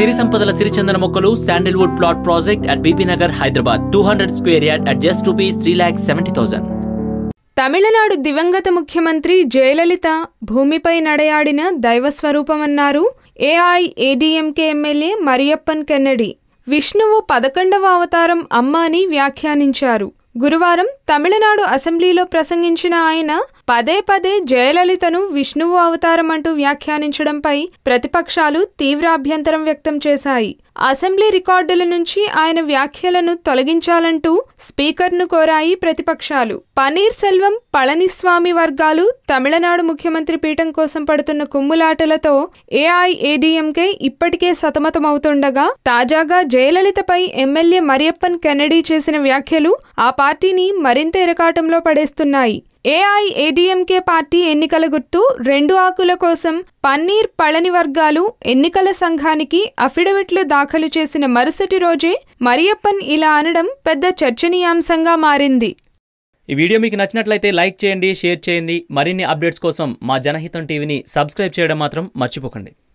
సిరి సంపదల సిరిచందన మొక్కలు sandalwood plot project at BB Nagar Hyderabad two hundred square yard at just rupees three lakh seventy thousand Tamil Nadu దివంగత ముఖ్యమంత్రి జయలలిత భూమిపై నడయాడిన దైవస్వరూపమన్నారు AIADMK MLA Mariappan Kennedy. Vishnu పదకొండవ అవతారం అమ్మ అని వ్యాఖ్యానించారు. గురువారం తమిళనాడు అసెంబ్లీలో ప్రసంగించిన ఆయన పదే పదే జయలలితను విష్ణువు అవతారం అంటూ వ్యాఖ్యానించడంపై ప్రతిపక్షాలు తీవ్ర అభ్యంతరం వ్యక్తం చేశాయి. అసెంబ్లీ రికార్డుల నుంచి ఆయన వ్యాఖ్యలను తొలగించాలంటూ స్పీకర్ను కోరాయి ప్రతిపక్షాలు. పన్నీర్ సెల్వం పళనిస్వామి వర్గాలు తమిళనాడు ముఖ్యమంత్రి పీఠం కోసం పడుతున్న కుమ్ములాటలతో ఏఐఏడీఎంకే ఇప్పటికే సతమతమవుతుండగా తాజాగా జయలలితపై ఎమ్మెల్యే మరియప్పన్ కెనడీ చేసిన వ్యాఖ్యలు ఆ పార్టీని మరింత ఇరకాటంలో పడేస్తున్నాయి. ఏఐఏడీఎంకే పార్టీ ఎన్నికల గుర్తు రెండు ఆకుల కోసం పన్నీర్ పళని వర్గాలు ఎన్నికల సంఘానికి అఫిడవిట్లు దాఖలు చేసిన మరుసటి రోజే మరియప్పన్ ఇలా అనడం పెద్ద చర్చనీయాంశంగా మారింది. ఈ వీడియో మీకు నచ్చినట్లయితే లైక్ చేయండి షేర్ చేయండి. మరిన్ని అప్డేట్స్ కోసం మా జనహితం టీవీని సబ్స్క్రైబ్ చేయడం మాత్రం మర్చిపోకండి.